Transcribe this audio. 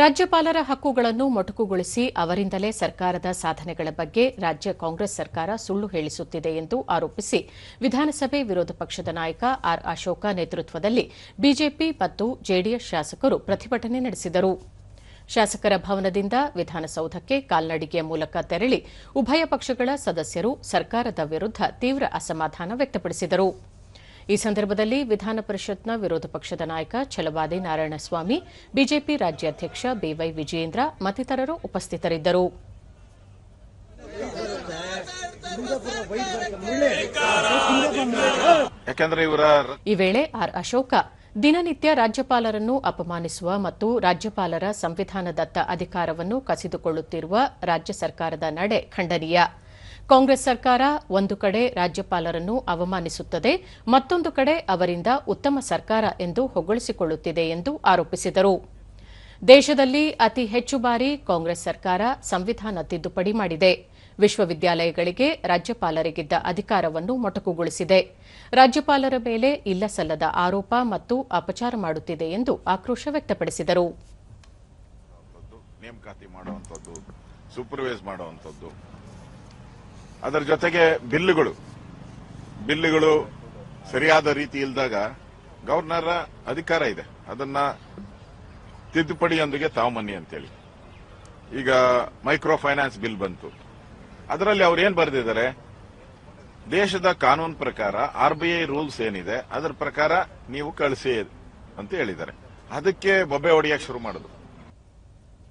ರಾಜ್ಯಪಾಲರ ಹಕ್ಕುಗಳನ್ನು ಮೊಟಕುಗೊಳಿಸಿ ಅವರಿಂದಲೇ ಸರ್ಕಾರದ ಸಾಧನೆಗಳ ಬಗ್ಗೆ ರಾಜ್ಯ ಕಾಂಗ್ರೆಸ್ ಸರ್ಕಾರ ಸುಳ್ಳು ಹೇಳಿಸುತ್ತಿದೆ ಎಂದು ಆರೋಪಿಸಿ ವಿಧಾನಸಭೆ ವಿರೋಧ ಪಕ್ಷದ ನಾಯಕ ಆರ್ ಅಶೋಕ ನೇತೃತ್ವದಲ್ಲಿ ಬಿಜೆಪಿ ಮತ್ತು ಜೆಡಿಎಸ್ ಶಾಸಕರು ಪ್ರತಿಭಟನೆ ನಡೆಸಿದರು. ಶಾಸಕರ ಭವನದಿಂದ ವಿಧಾನಸೌಧಕ್ಕೆ ಕಾಲ್ನಡಿಗೆಯ ಮೂಲಕ ತೆರಳಿ ಉಭಯ ಪಕ್ಷಗಳ ಸದಸ್ಯರು ಸರ್ಕಾರದ ವಿರುದ್ದ ತೀವ್ರ ಅಸಮಾಧಾನ ವ್ಯಕ್ತಪಡಿಸಿದರು. ಈ ಸಂದರ್ಭದಲ್ಲಿ ವಿಧಾನ ಪರಿಷತ್ನ ವಿರೋಧ ಪಕ್ಷದ ನಾಯಕ ಛಲವಾದಿ ನಾರಾಯಣಸ್ವಾಮಿ ಬಿಜೆಪಿ ರಾಜ್ಯಾಧ್ಯಕ್ಷ ಬಿವೈ ವಿಜಯೇಂದ್ರ ಮತ್ತಿತರರು ಉಪಸ್ಥಿತರಿದ್ದರು. ಈ ವೇಳೆ ಆರ್ ಅಶೋಕ ದಿನನಿತ್ಯ ರಾಜ್ಯಪಾಲರನ್ನು ಅಪಮಾನಿಸುವ ಮತ್ತು ರಾಜ್ಯಪಾಲರ ಸಂವಿಧಾನದತ್ತ ಅಧಿಕಾರವನ್ನು ಕಸಿದುಕೊಳ್ಳುತ್ತಿರುವ ರಾಜ್ಯ ಸರ್ಕಾರದ ನಡೆ ಖಂಡನೀಯ. ಕಾಂಗ್ರೆಸ್ ಸರ್ಕಾರ ಒಂದು ಕಡೆ ರಾಜ್ಯಪಾಲರನ್ನು ಅವಮಾನಿಸುತ್ತದೆ, ಮತ್ತೊಂದು ಕಡೆ ಅವರಿಂದ ಉತ್ತಮ ಸರ್ಕಾರ ಎಂದು ಹೊಗಳಿಸಿಕೊಳ್ಳುತ್ತಿದೆ ಎಂದು ಆರೋಪಿಸಿದರು. ದೇಶದಲ್ಲಿ ಅತಿ ಹೆಚ್ಚು ಬಾರಿ ಕಾಂಗ್ರೆಸ್ ಸರ್ಕಾರ ಸಂವಿಧಾನ ತಿದ್ದುಪಡಿ ಮಾಡಿದೆ. ವಿಶ್ವವಿದ್ಯಾಲಯಗಳಿಗೆ ರಾಜ್ಯಪಾಲರಿಗಿದ್ದ ಅಧಿಕಾರವನ್ನು ಮೊಟಕುಗೊಳಿಸಿದೆ. ರಾಜ್ಯಪಾಲರ ಮೇಲೆ ಇಲ್ಲಸಲ್ಲದ ಆರೋಪ ಮತ್ತು ಅಪಚಾರ ಮಾಡುತ್ತಿದೆ ಎಂದು ಆಕ್ರೋಶ ವ್ಯಕ್ತಪಡಿಸಿದರು. ನೇಮಕಾತಿ ಸೂಪರ್ವೈಸ್ ಅದರ ಜೊತೆಗೆ ಬಿಲ್ಲುಗಳು. ಬಿಲ್ಲುಗಳು ಸರಿಯಾದ ರೀತಿ ಇಲ್ದಾಗ ಗವರ್ನರ್ ಅಧಿಕಾರ ಇದೆ. ಅದನ್ನ ತಿದ್ದುಪಡಿಯೊಂದಿಗೆ ತಾವು ಮನಿ ಅಂತೇಳಿ. ಈಗ ಮೈಕ್ರೋ ಫೈನಾನ್ಸ್ ಬಿಲ್ ಬಂತು. ಅದರಲ್ಲಿ ಅವರು ಏನ್ ಬರೆದಿದ್ದಾರೆ? ದೇಶದ ಕಾನೂನು ಪ್ರಕಾರ ಆರ್ ಬಿ ಐ ರೂಲ್ಸ್ ಏನಿದೆ, ಅದರ ಪ್ರಕಾರ ನೀವು ಕಳಿಸಿ ಅಂತ ಹೇಳಿದ್ದಾರೆ. ಅದಕ್ಕೆ ಬೊಬ್ಬೆ ಹೊಡೆಯಕ್ಕೆ ಶುರು ಮಾಡುದು